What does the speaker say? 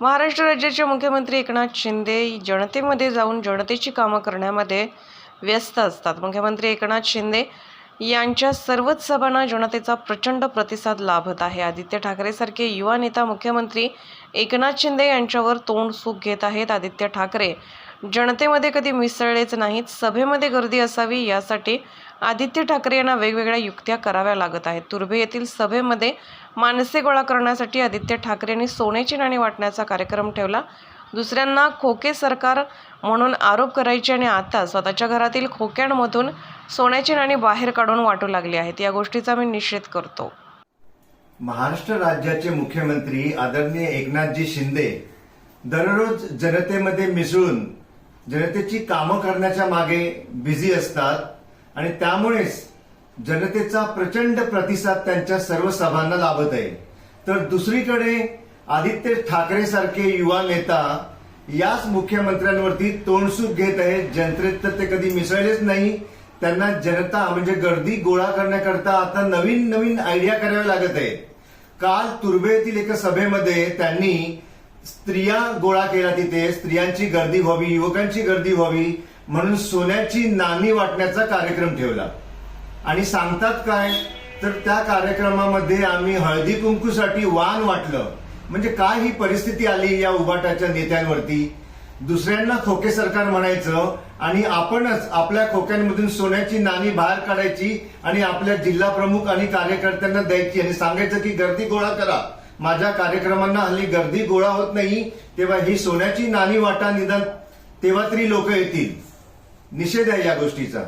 महाराष्ट्र राज्याचे मुख्यमंत्री एकनाथ शिंदे जनतेमध्ये जाऊन जनतेची कामं करण्यामध्ये व्यस्त असतात. मुख्यमंत्री एकनाथ शिंदे यांच्या सर्वच सभांना जनतेचा प्रचंड प्रतिसाद लाभत आहे. आदित्य ठाकरेसारखे युवा नेता मुख्यमंत्री एकनाथ शिंदे यांच्यावर तोंड सुख घेत आहेत. आदित्य ठाकरे जनतेमध्ये कधी मिसळलेच नाहीत सभेमध्ये गर्दी असावी यासाठी आदित्य ठाकरे यांना वेगवेगळ्या युक्त्या कराव्या लागत आहेत. तुर्भे येथील सभेमध्ये माणसे गोळा करण्यासाठी आदित्य ठाकरे यांनी सोन्याची नाणी वाटण्याचा कार्यक्रम ठेवला. दुसऱ्यांना खोके सरकार म्हणून आरोप करायचे आणि आता स्वतःच्या घरातील खोक्यांमधून सोन्याची नाणी बाहेर काढून वाटू लागली आहेत. या गोष्टीचा मी निषेध करतो. महाराष्ट्र राज्याचे मुख्यमंत्री आदरणीय एकनाथजी शिंदे दररोज जनतेमध्ये मिसळून जनतेची कामं करण्याच्या मागे बिझी असतात आणि त्यामुळेच जनतेचा प्रचंड प्रतिसाद त्यांच्या सर्व सभांना लाभत आहे. तर दुसरीकडे आदित्य ठाकरे सारखे युवा नेता याच मुख्यमंत्र्यांवरती तोंडसूक घेत आहेत. जनतेत तर ते कधी मिसळलेच नाही. त्यांना जनता म्हणजे गर्दी गोळा करण्याकरता आता नवीन नवीन आयडिया कराव्या लागत आहेत. काल तुर्भे येथील एका सभेमध्ये त्यांनी स्त्रिया गोळा केला तिथे स्त्रियांची गर्दी व्हावी युवकांची गर्दी व्हावी म्हणून सोन्याची नाणी वाटण्याचा कार्यक्रम ठेवला. आणि सांगतात काय? तर त्या कार्यक्रमामध्ये आम्ही हळदी कुंकूसाठी वाण वाटलं. म्हणजे काय ही परिस्थिती आली या उभाटाच्या नेत्यांवरती? दुसऱ्यांना खोके सरकार म्हणायचं आणि आपणच आपल्या खोक्यांमधून सोन्याची नाणी बाहेर काढायची आणि आपल्या जिल्हा प्रमुख आणि कार्यकर्त्यांना द्यायची आणि सांगायचं की गर्दी गोळा करा. माझ्या कार्यक्रमांना हल्ली गर्दी गोळा होत नाही तेव्हा ही सोन्याची नाणी वाटा निदान तेव्हा तरी लोक येतील. निषेध आहे या गोष्टीचा.